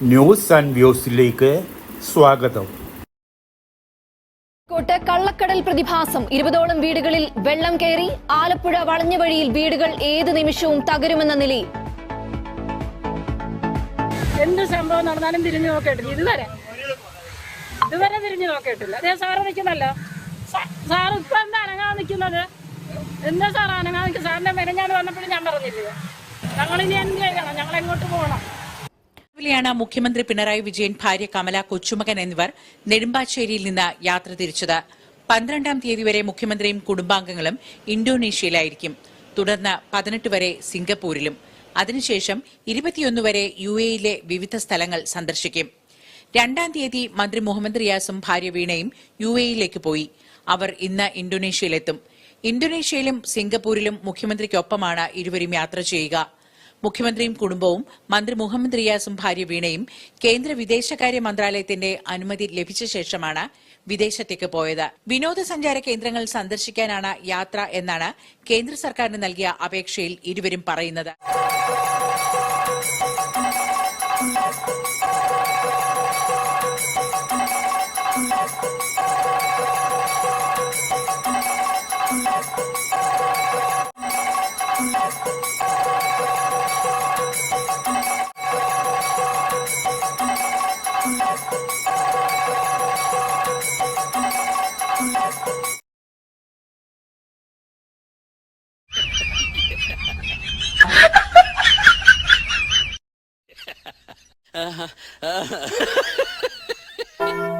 News and വ്യൂസിലേക്ക് സ്വാഗതം. Coat കള്ളക്കടൽ പ്രതിഭാസം. ഇരുപതോളം വീടുകളിൽ വെള്ളം കയറി ആലപ്പുഴ വളഞ്ഞ വഴിയിൽ വീടുകൾ ഏത് നിമിഷവും തകരുമെന്ന നിലയിൽ. എന്ത് സംഭവം നടന്നാലും തിരിഞ്ഞു നോക്കിയിട്ടില്ല ഇതുവരെ. ഇതുവരെ തിരിഞ്ഞു നോക്കിയിട്ടില്ല അതേ സാറ് നിൽക്കുന്നല്ലോ. സാർ ഇപ്പൊ എന്താ അനങ്ങാൻ നിൽക്കുന്നത്? എന്താ സാർ അനങ്ങാൻ നിൽക്കുന്നത്? സാറിന്റെ മെനഞ്ഞാണ് വന്നപ്പോഴും ഞാൻ പറഞ്ഞില്ലേ? ഞങ്ങളിനി എന്ത് ചെയ്യണം? ഞങ്ങൾ എങ്ങോട്ട് പോകണം? രാവിലെയാണ് മുഖ്യമന്ത്രി പിണറായി വിജയൻ ഭാര്യ കമല കൊച്ചുമകൻ എന്നിവർ നെടുമ്പാശ്ശേരിയിൽ നിന്ന് യാത്ര തിരിച്ചത്. പന്ത്രണ്ടാം തീയതി വരെ മുഖ്യമന്ത്രിയും കുടുംബാംഗങ്ങളും ഇന്തോനേഷ്യയിലായിരിക്കും. തുടർന്ന് പതിനെട്ട് വരെ സിംഗപ്പൂരിലും. അതിനുശേഷം ഇരുപത്തിയൊന്ന് വരെ യു എയിലെ വിവിധ സ്ഥലങ്ങൾ സന്ദർശിക്കും. രണ്ടാം തീയതി മന്ത്രി മുഹമ്മദ് റിയാസും ഭാര്യ വീണയും യു എയിലേക്ക് പോയി. അവർ ഇന്ന് ഇന്തോനേഷ്യയിലെത്തും. ഇന്തോനേഷ്യയിലും സിംഗപ്പൂരിലും മുഖ്യമന്ത്രിക്കൊപ്പമാണ് ഇരുവരും യാത്ര ചെയ്യുക. മുഖ്യമന്ത്രിയും കുടുംബവും മന്ത്രി മുഹമ്മദ് റിയാസും ഭാര്യ വീണയും കേന്ദ്ര വിദേശകാര്യ മന്ത്രാലയത്തിന്റെ അനുമതി ലഭിച്ച ശേഷമാണ് വിദേശത്തേക്ക് പോയത് വിനോദസഞ്ചാര കേന്ദ്രങ്ങൾ സന്ദർശിക്കാനാണ് യാത്ര എന്നാണ് കേന്ദ്ര സർക്കാരിന് നൽകിയ അപേക്ഷയിൽ ഇരുവരും പറയുന്നത് Thank you. uh, uh.